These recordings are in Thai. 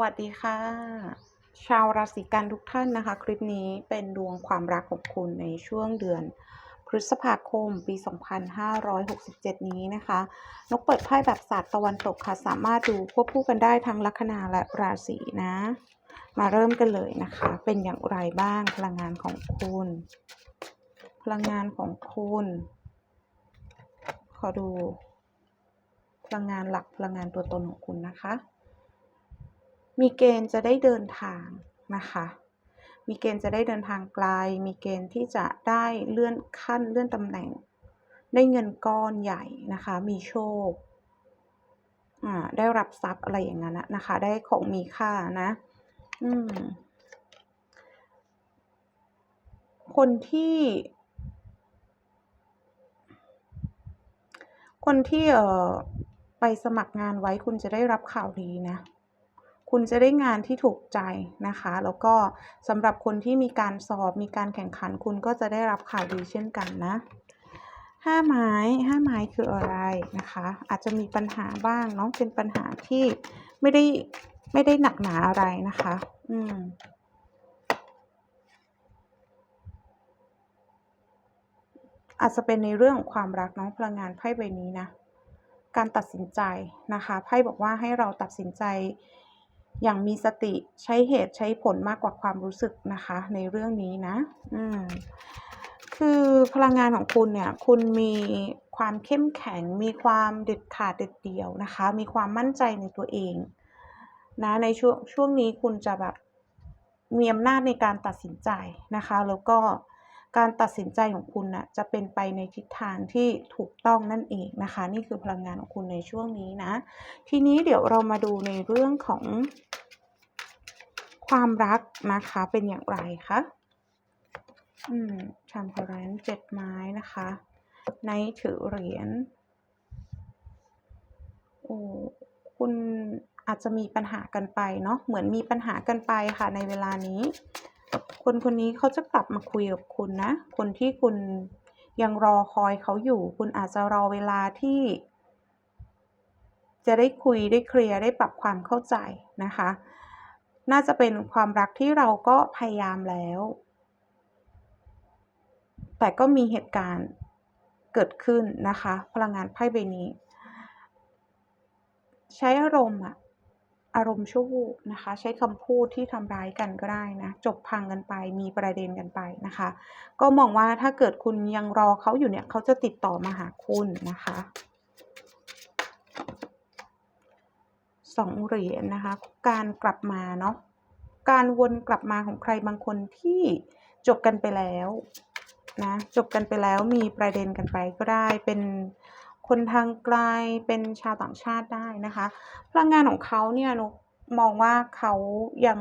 วัสดีค่ะ ชาวราศีกันทุกท่านนะคะ คลิปนี้เป็นดวงความรักของคุณในช่วงเดือนพฤษภาคมปี 2567 นี้นะคะ นกเปิดไพ่แบบศาสตร์ตะวันตกค่ะ สามารถดูควบคู่กันได้ทั้งลัคนาและราศีนะ มาเริ่มกันเลยนะคะ เป็นอย่างไรบ้างพลังงานของคุณ พลังงานของคุณ ขอดู พลังงานหลักพลังงานตัวตนของคุณนะคะ มีเกณฑ์จะได้เดินทางนะคะ มีเกณฑ์จะได้เดินทางไกล มีเกณฑ์ที่จะได้เลื่อนขั้นเลื่อนตำแหน่ง ได้เงินก้อนใหญ่นะคะ มีโชคอ่าได้รับทรัพย์อะไรอย่างนั้นนะนะคะ ได้ของมีค่านะ อืม คนที่คนที่เอ่อไปสมัครงานไว้คุณจะได้รับข่าวดีนะ คุณจะได้งานที่ถูกใจนะคะ แล้วก็สำหรับคนที่มีการสอบมีการแข่งขันคุณก็จะได้รับข่าวดีเช่นกันนะห้าไม้ห้าไม้คืออะไรนะคะ อาจจะมีปัญหาบ้างเนาะเป็นปัญหาที่ไม่ได้ไม่ได้หนักหนาอะไรนะคะ อืมอาจจะเป็นในเรื่องของความรักเนาะพลังงานไพ่ใบนี้นะ การตัดสินใจนะคะไพ่บอกว่าให้เราตัดสินใจ อย่างมีสติใช้เหตุใช้ผลมากกว่าความรู้สึกนะคะ ในเรื่องนี้นะ อืมคือพลังงานของคุณเนี่ย คุณมีความเข้มแข็ง มีความเด็ดขาดเด็ดเดี่ยวนะคะ มีความมั่นใจในตัวเองนะในช่วงช่วงนี้คุณจะแบบมีอำนาจในการตัดสินใจนะคะ แล้วก็ การตัดสินใจของคุณนะ่ะจะเป็นไปในทิศทางที่ถูกต้องนั่นเองนะคะ นี่คือพลังงานของคุณในช่วงนี้นะ ทีนี้เดี๋ยวเรามาดูในเรื่องของความรักนะคะเป็นอย่างไรคะอืมชามพรนเจ็ดไม้นะคะ ในถือเหรียญโอ้คุณอาจจะมีปัญหากันไปเนาะเหมือนมีปัญหากันไปค่ะในเวลานี้ คนคนนี้เขาจะกลับมาคุยกับคุณนะ คนที่คุณยังรอคอยเขาอยู่ คุณอาจจะรอเวลาที่ จะได้คุยได้เคลียร์ได้ปรับความเข้าใจนะคะ น่าจะเป็นความรักที่เราก็พยายามแล้ว แต่ก็มีเหตุการณ์เกิดขึ้นนะคะ พลังงานไพ่ใบนี้ ใช้อารมณ์อะ อารมณ์ชั่ววูบนะคะ ใช้คำพูดที่ทำร้ายกันก็ได้นะ จบพังกันไปมีประเด็นกันไปนะคะ ก็มองว่าถ้าเกิดคุณยังรอเขาอยู่เนี่ยเขาจะติดต่อมาหาคุณนะคะสองเหรียญนะคะ การกลับมาเนาะการวนกลับมาของใครบางคนที่จบกันไปแล้วนะจบกันไปแล้วมีประเด็นกันไปก็ได้เป็น คนทางไกลเป็นชาวต่างชาติได้นะคะ พลังงานของเขาเนี่ยนกมองว่าเขายัง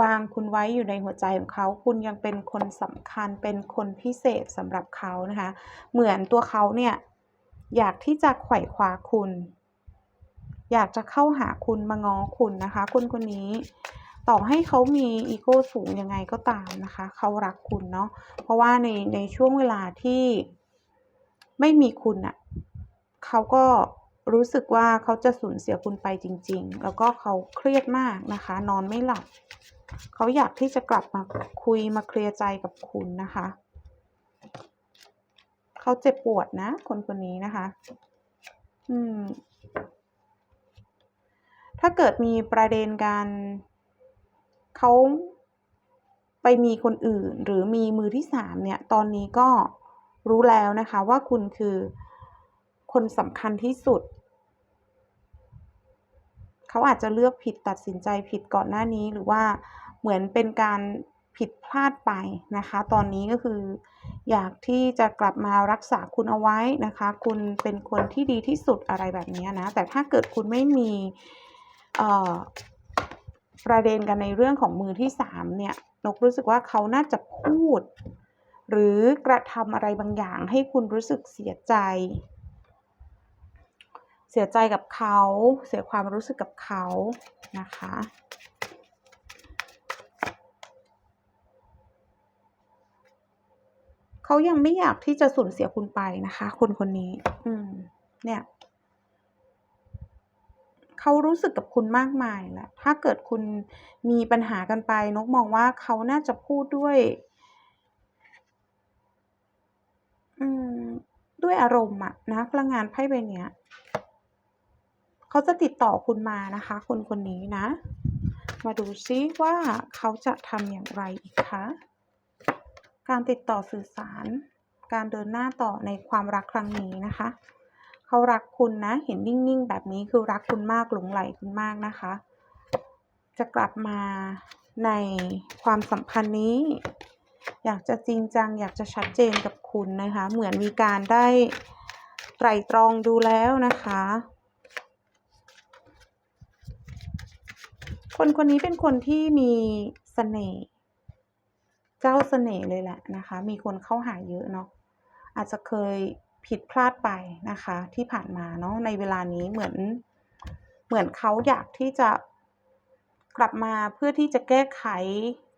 วางคุณไว้อยู่ในหัวใจของเขา คุณยังเป็นคนสำคัญเป็นคนพิเศษสำหรับเขานะคะ เหมือนตัวเขาเนี่ยอยากที่จะไขว่คว้าคุณ อยากจะเข้าหาคุณมาง้อคุณนะคะ คนคนนี้ต่อให้เขามีอีโก้สูงยังไงก็ตามนะคะ เขารักคุณเนาะเพราะว่าในในช่วงเวลาที่ ไม่มีคุณอะ่ะเขาก็รู้สึกว่าเขาจะสูญเสียคุณไปจริง ๆ แล้วก็เขาเครียดมากนะคะ นอนไม่หลับ เขาอยากที่จะกลับมาคุยมาเคลียร์ใจกับคุณนะคะ เขาเจ็บปวดนะ คนคนนี้นะคะ อืม ถ้าเกิดมีประเด็นการเขาไปมีคนอื่น หรือมีมือที่สามเนี่ย ตอนนี้ก็ รู้แล้วนะคะว่าคุณคือคนสำคัญที่สุด เขาอาจจะเลือกผิดตัดสินใจผิดก่อนหน้านี้หรือว่าเหมือนเป็นการผิดพลาดไปนะคะ ตอนนี้ก็คืออยากที่จะกลับมารักษาคุณเอาไว้นะคะ คุณเป็นคนที่ดีที่สุดอะไรแบบนี้นะ แต่ถ้าเกิดคุณไม่มีประเด็นกันในเรื่องของมือที่สามเนี่ยนกรู้สึกว่าเขาน่าจะพูด หรือกระทำอะไรบางอย่างให้คุณรู้สึกเสียใจ เสียใจกับเขา เสียความรู้สึกกับเขานะคะเขายังไม่อยากที่จะสูญเสียคุณไปนะคะ คนคนนี้ อืม เนี่ยเขเขารู้สึกกับคุณมากมายแหละถ้าเกิดคุณมีปัญหากันไป นกมองว่าเขาน่าจะพูดด้วย อืม ด้วยอารมณ์อะนะพลังงานไพ่ใบเนี้ยเขาจะติดต่อคุณมานะคะ คนคนนี้นะ มาดูซิว่าเขาจะทำอย่างไรอีกคะการติดต่อสื่อสาร การเดินหน้าต่อในความรักครั้งนี้นะคะ เขารักคุณนะ เห็นนิ่งๆ แบบนี้คือรักคุณมากหลงใหลคุณมากนะคะ จะกลับมาในความสัมพันธ์นี้ อยากจะจริงจัง อยากจะชัดเจนกับคุณนะคะ เหมือนมีการได้ไตรตรองดูแล้วนะคะ คนคนนี้เป็นคนที่มีเสน่ห์เจ้าเสน่ห์เลยแหละนะคะ มีคนเข้าหาเยอะเนาะอาจจะเคยผิดพลาดไปนะคะ ที่ผ่านมาเนาะในเวลานี้เหมือนเหมือนเขาอยากที่จะกลับมาเพื่อที่จะแก้ไข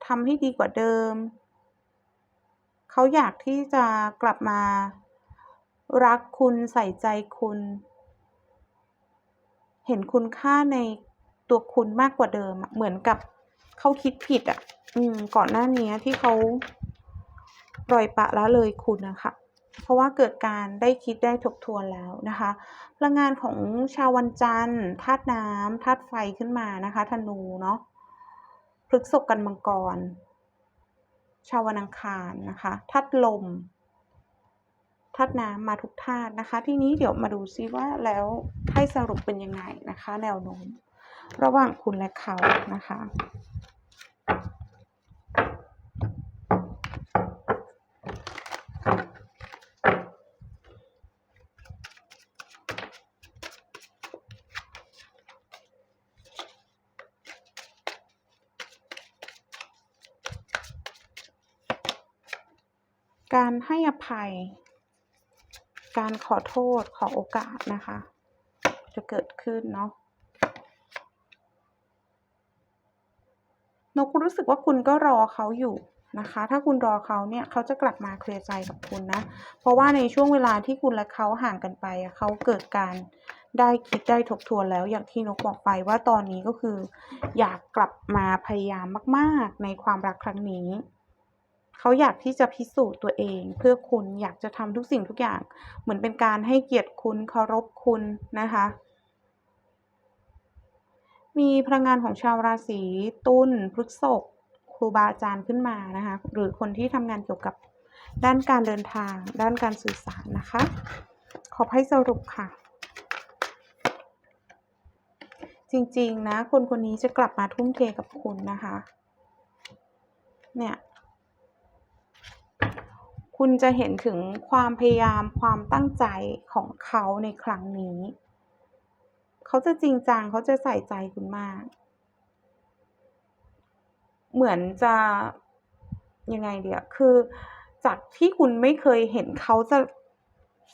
ทำให้ดีกว่าเดิม เขาอยากที่จะกลับมา รักคุณใส่ใจคุณ เห็นคุณค่าในตัวคุณมากกว่าเดิมเหมือนกับเขาคิดผิดอะอืม ก่อนหน้านี้ที่เขาปล่อยปะละเลยคุณนะคะเพราะว่าเกิดการได้คิดได้ทบทวนแล้วนะคะพลังงานของชาววันจันทร์ธาตุน้ำธาตุไฟขึ้นมานะคะธนูเนาะพฤษภกันมังกร ชาววันอังคารนะคะธาตุลมธาตุน้ำมาทุกธาตุนะคะ ทีนี้เดี๋ยวมาดูซิว่าแล้วให้สรุปเป็นยังไงนะคะ แนวโน้ม ระหว่างคุณและเขานะคะ การให้อภัย การขอโทษขอโอกาสนะคะ จะเกิดขึ้นเนาะนกรู้สึกว่าคุณก็รอเขาอยู่นะคะ ถ้าคุณรอเขาเนี่ยเขาจะกลับมาเคลียร์ใจกับคุณนะ เพราะว่าในช่วงเวลาที่คุณและเขาห่างกันไปเขาเกิดการได้คิดได้ทบทวนแล้วอย่างที่นกบอกไปว่าตอนนี้ก็คือ อยากกลับมาพยายามมาก ๆ ในความรักครั้งนี้ เขาอยากที่จะพิสูจน์ตัวเอง เพื่อคุณอยากจะทำทุกสิ่งทุกอย่าง เหมือนเป็นการให้เกียรติคุณเคารพคุณนะคะ มีพลังงานของชาวราศีตุลพฤษภครูบาอาจารย์ขึ้นมานะคะ หรือคนที่ทำงานเกี่ยวกับด้านการเดินทาง ด้านการสื่อสารนะคะ ขอให้สรุปค่ะจริง ๆ นะ คนคนนี้จะกลับมาทุ่มเทกับคุณนะคะ เนี่ย คุณจะเห็นถึงความพยายามความตั้งใจของเขาในครั้งนี้ เขาจะจริงจังเขาจะใส่ใจคุณมาก เหมือนจะยังไงเดีอะคือจากที่คุณไม่เคยเห็นเขาจะ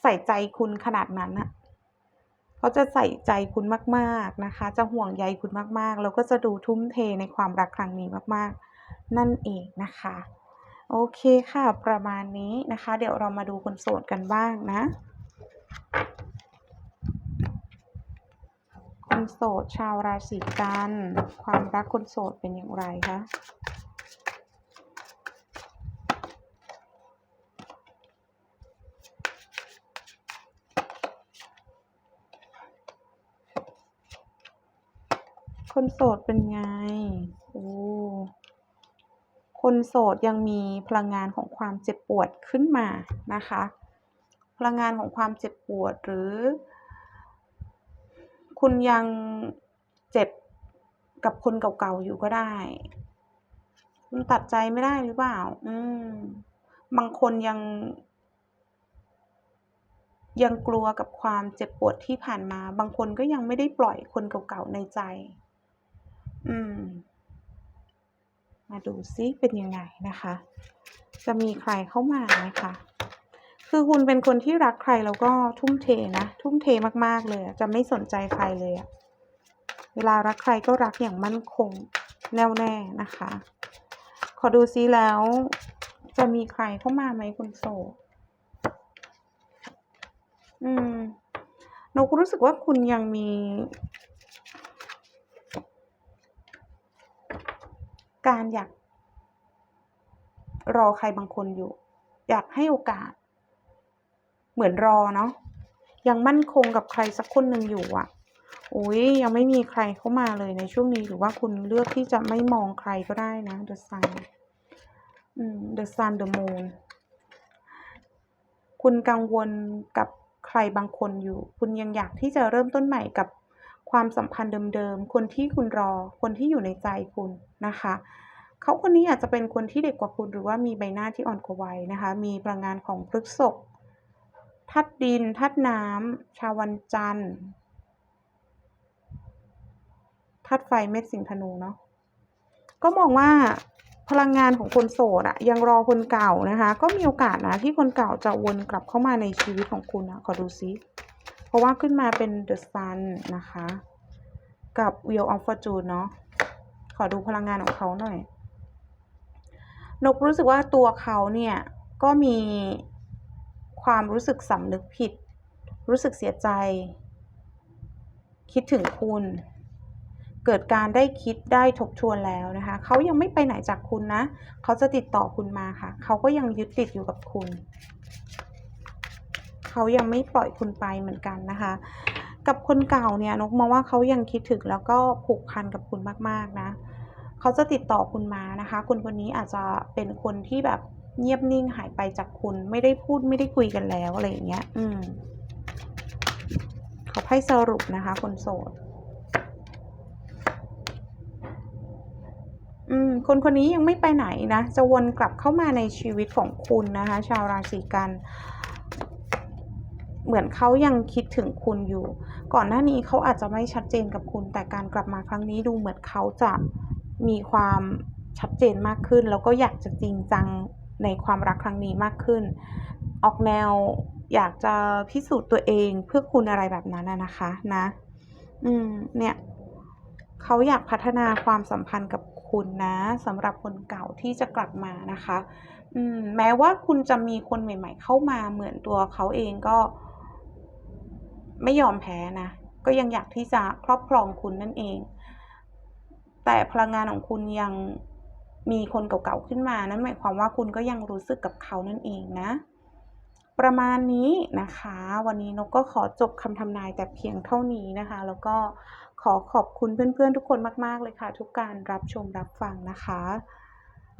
ใส่ใจคุณขนาดนั้นนะเขาจะใส่ใจคุณมากๆนะคะ จะห่วงใยคุณมากๆ แล้วก็จะดูทุ่มเทในความรักครั้งนี้มากๆ นั่นเองนะคะ โอเคค่ะ ประมาณนี้นะคะ เดี๋ยวเรามาดูคนโสดกันบ้างนะ คนโสดชาวราศีกัน ความรักคนโสดเป็นอย่างไรคะ?คนโสดเป็นไง?โอ้ คนโสดยังมีพลังงานของความเจ็บปวดขึ้นมานะคะ พลังงานของความเจ็บปวดหรือ คุณยังเจ็บกับคนเก่าๆอยู่ก็ได้ คุณตัดใจไม่ได้หรือเปล่า?อืม บางคนยัง ยังกลัวกับความเจ็บปวดที่ผ่านมา บางคนก็ยังไม่ได้ปล่อยคนเก่าๆในใจ อืม มาดูซิเป็นยังไงนะคะ จะมีใครเข้ามาไหมคะ?คือคุณเป็นคนที่รักใครแล้วก็ทุ่มเทนะทุ่มเทมากๆเลยจะไม่สนใจใครเลยอะเวลารักใครก็รักอย่างมั่นคงแน่วแน่นะคะ ขอดูซิแล้ว จะมีใครเข้ามาไหมคนโสด?อืมนกรู้สึกว่าคุณยังมี การอยาก รอใครบางคนอยู่ อยากให้โอกาส เหมือนรอเนาะยังมั่นคงกับใครสักคนหนึ่งอยู่อะอุ๊ยยังไม่มีใครเข้ามาเลยในช่วงนี้หรือว่าคุณเลือกที่จะไม่มองใครก็ได้นะ The Sun อืม The Sun The Moon คุณกังวลกับใครบางคนอยู่ คุณยังอยากที่จะเริ่มต้นใหม่กับ ความสัมพันธ์เดิมๆ คนที่คุณรอ คนที่อยู่ในใจคุณนะคะ เขาคนนี้อาจจะเป็นคนที่เด็กกว่าคุณหรือว่ามีใบหน้าที่อ่อนกว่าวัยนะคะ มีพลังงานของพฤษภธาตุดินธาตุน้ำ ชาววันจันทร์ธาตุไฟเม็ดสิงห์ธนูเนาะ ก็มองว่าพลังงานของคนโสดอะยังรอคนเก่านะคะ ก็มีโอกาสนะที่คนเก่าจะวนกลับเข้ามาในชีวิตของคุณนะขอดูซิ เพราะว่าขึ้นมาเป็น The Sun นะคะ กับ Wheel of Fortune เนาะขอดูพลังงานของเขาหน่อย นกรู้สึกว่าตัวเขาเนี่ย ก็มีความรู้สึกสำนึกผิด รู้สึกเสียใจ คิดถึงคุณ เกิดการได้คิดได้ทบทวนแล้วนะคะ เขายังไม่ไปไหนจากคุณนะ เขาจะติดต่อคุณมาค่ะ เขาก็ยังยึดติดอยู่กับคุณ เขายังไม่ปล่อยคุณไปเหมือนกันนะคะ กับคนเก่าเนี่ยนกมองว่าเขายังคิดถึงแล้วก็ผูกพันกับคุณมากๆนะเขาจะติดต่อคุณมานะคะ คนคนนี้อาจจะเป็นคนที่แบบเงียบนิ่งหายไปจากคุณ ไม่ได้พูดไม่ได้คุยกันแล้วอะไรอย่างเงี้ย อืมเขาไพ่สรุปนะคะ คนโสดอืมคนคนนี้ยังไม่ไปไหนนะ จะวนกลับเข้ามาในชีวิตของคุณนะคะ ชาวราศีกัน เหมือนเขายังคิดถึงคุณอยู่ ก่อนหน้านี้เขาอาจจะไม่ชัดเจนกับคุณ แต่การกลับมาครั้งนี้ดูเหมือนเขาจะมีความชัดเจนมากขึ้น แล้วก็อยากจะจริงจังในความรักครั้งนี้มากขึ้น ออกแนวอยากจะพิสูจน์ตัวเองเพื่อคุณอะไรแบบนั้นนะคะนะ อืม เนี่ยเขาอยากพัฒนาความสัมพันธ์กับคุณนะสำหรับคนเก่าที่จะกลับมานะคะ อืม แม้ว่าคุณจะมีคนใหม่ ๆ เข้ามาเหมือนตัวเขาเองก็ ไม่ยอมแพ้นะ ก็ยังอยากที่จะครอบครองคุณนั่นเอง แต่พลังงานของคุณยังมีคนเก่าๆขึ้นมา นั่นหมายความว่าคุณก็ยังรู้สึกกับเขานั่นเองนะ ประมาณนี้นะคะ วันนี้นกก็ขอจบคำทำนายแต่เพียงเท่านี้นะคะ แล้วก็ขอขอบคุณเพื่อนๆทุกคนมากๆเลยค่ะ ทุกการรับชมรับฟังนะคะ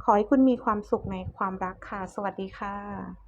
ขอให้คุณมีความสุขในความรักค่ะ สวัสดีค่ะ